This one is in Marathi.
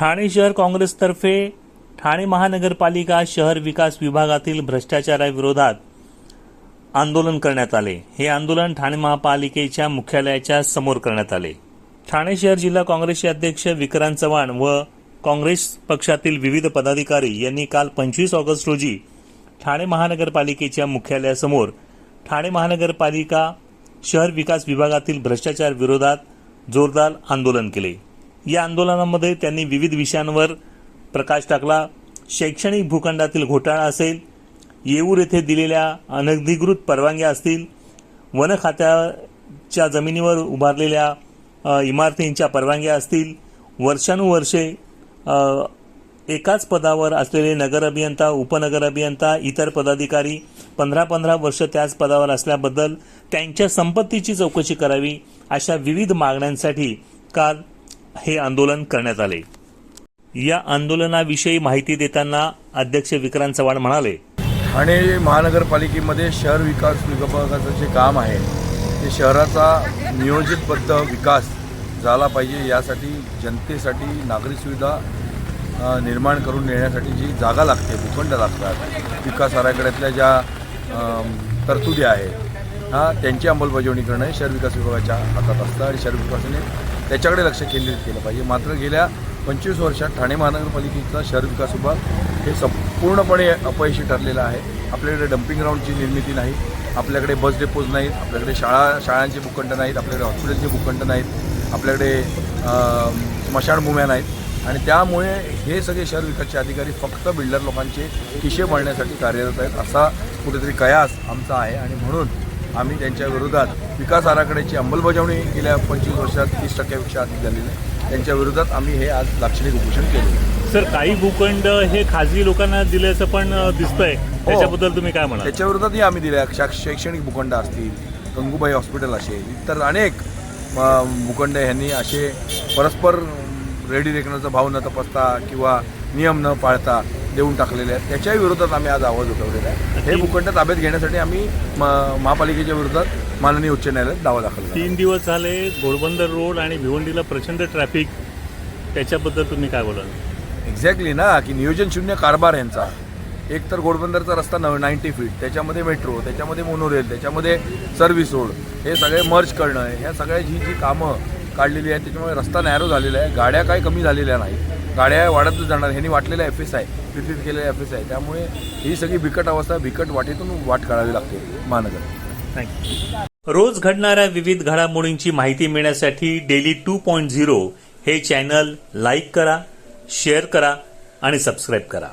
ठाणे शहर काँग्रेसतर्फे ठाणे महानगरपालिका शहर विकास विभागातील भ्रष्टाचाराविरोधात आंदोलन करण्यात आले. हे आंदोलन ठाणे महापालिकेच्या मुख्यालयाच्या समोर करण्यात आले. ठाणे शहर जिल्हा काँग्रेसचे अध्यक्ष विक्रांत चव्हाण व काँग्रेस पक्षातील विविध पदाधिकारी यांनी काल पंचवीस ऑगस्ट रोजी ठाणे महानगरपालिकेच्या मुख्यालयासमोर ठाणे महानगरपालिका शहर विकास विभागातील भ्रष्टाचार विरोधात जोरदार आंदोलन केले. या आंदोलनामध्ये त्यांनी विविध विषयांवर प्रकाश टाकला. शैक्षणिक भूखंडातील घोटाळा असेल येऊर येथे दिलेल्या अनधिकृत परवानग्या असतील वन खात्याच्या जमिनीवर उभारलेल्या इमारतींच्या परवानग्या असतील वर्षानुवर्षे एकाच पदावर असलेले नगर अभियंता उपनगर अभियंता इतर पदाधिकारी पंधरा पंधरा वर्ष त्याच पदावर असल्याबद्दल त्यांच्या संपत्तीची चौकशी करावी अशा विविध मागण्यांसाठी काल हे आंदोलन करण्यात आले. या आंदोलनाविषयी माहिती देताना अध्यक्ष विक्रांत चव्हाण म्हणाले ठाणे महानगरपालिकेमध्ये शहर विकास विभागाचं जे काम आहे ते शहराचा नियोजितबद्ध विकास झाला पाहिजे यासाठी जनतेसाठी नागरी सुविधा निर्माण करून देण्यासाठी जी जागा लागते भूखंड लागतात विकास आराखड्यातल्या ज्या तरतुदी आहेत हा त्यांची अंमलबजावणी करणं हे शहर विकास विभागाच्या हातात असतं आणि शहर विकासाने त्याच्याकडे लक्ष केंद्रित केलं पाहिजे. मात्र गेल्या पंचवीस वर्षात ठाणे महानगरपालिकेचा शहर विकास विभाग हे संपूर्णपणे अपयशी ठरलेलं आहे. आपल्याकडे डम्पिंग ग्राउंडची निर्मिती नाही. आपल्याकडे बस डेपोज नाहीत. आपल्याकडे शाळा शाळांचे भूखंड नाहीत. आपल्याकडे हॉस्पिटलचे भूखंड नाहीत. आपल्याकडे स्मशान स्मशानभूम्या नाहीत. आणि त्यामुळे हे सगळे शहर विकासचे अधिकारी फक्त बिल्डर लोकांचे खिशे भरण्यासाठी कार्यरत आहेत असा कुठेतरी कयास आमचा आहे. आणि म्हणून आम्ही त्यांच्या विरोधात विकास आराखड्याची अंमलबजावणी गेल्या पंचवीस वर्षात तीस टक्क्यापेक्षा अधिक झालेली आहे. त्यांच्या विरोधात आम्ही हे आज लाक्षणिक उपोषण केले सर काही भूखंड हे खाजगी लोकांना दिल्याचं पण दिसतंय. त्याच्याबद्दल तुम्ही काय म्हणाल? त्याच्या विरोधातही आम्ही दिल्या शैक्षणिक भूखंड असतील गंगूबाई हॉस्पिटल असेल इतर अनेक भूखंड ह्यांनी असे परस्पर रेडी रेकनरचा भाव न तपासता किंवा नियम न पाळता देऊन टाकलेले आहेत. त्याच्याही विरोधात आम्ही आज आवाज उठवलेला आहे. हे भूखंड ताब्यात घेण्यासाठी आम्ही म- महापालिकेच्या विरोधात माननीय उच्च न्यायालयात दावा दाखल केला. तीन दिवस झाले घोडबंदर रोड आणि भिवंडीला प्रचंड ट्रॅफिक. त्याच्याबद्दल तुम्ही काय बोलाल? एक्झॅक्टली ना की नियोजन शून्य कारभार यांचा. एक तर घोडबंदरचा रस्ता नव नाईन्टी फीट त्याच्यामध्ये मेट्रो त्याच्यामध्ये मोनोरेल त्याच्यामध्ये सर्व्हिस रोड हे सगळे मर्ज करणं ह्या सगळ्याची जी कामं काढलेली आहेत त्याच्यामुळे रस्ता नॅरो झालेला आहे. गाड्या काही कमी झालेल्या नाही गाड्या वाढतच जाणार. ह्यांनी वाटलेल्या एफ एस आहे वितरित केलेले एफ एस आहे त्यामुळे ही सगळी बिकट अवस्था बिकट वाटेतून वाट काढावी लागते महानगर. थँक्यू रोज घडणाऱ्या विविध घडामोडींची माहिती मिळण्यासाठी डेली टू पॉईंट झिरो हे चॅनल लाईक करा शेअर करा आणि सबस्क्राईब करा.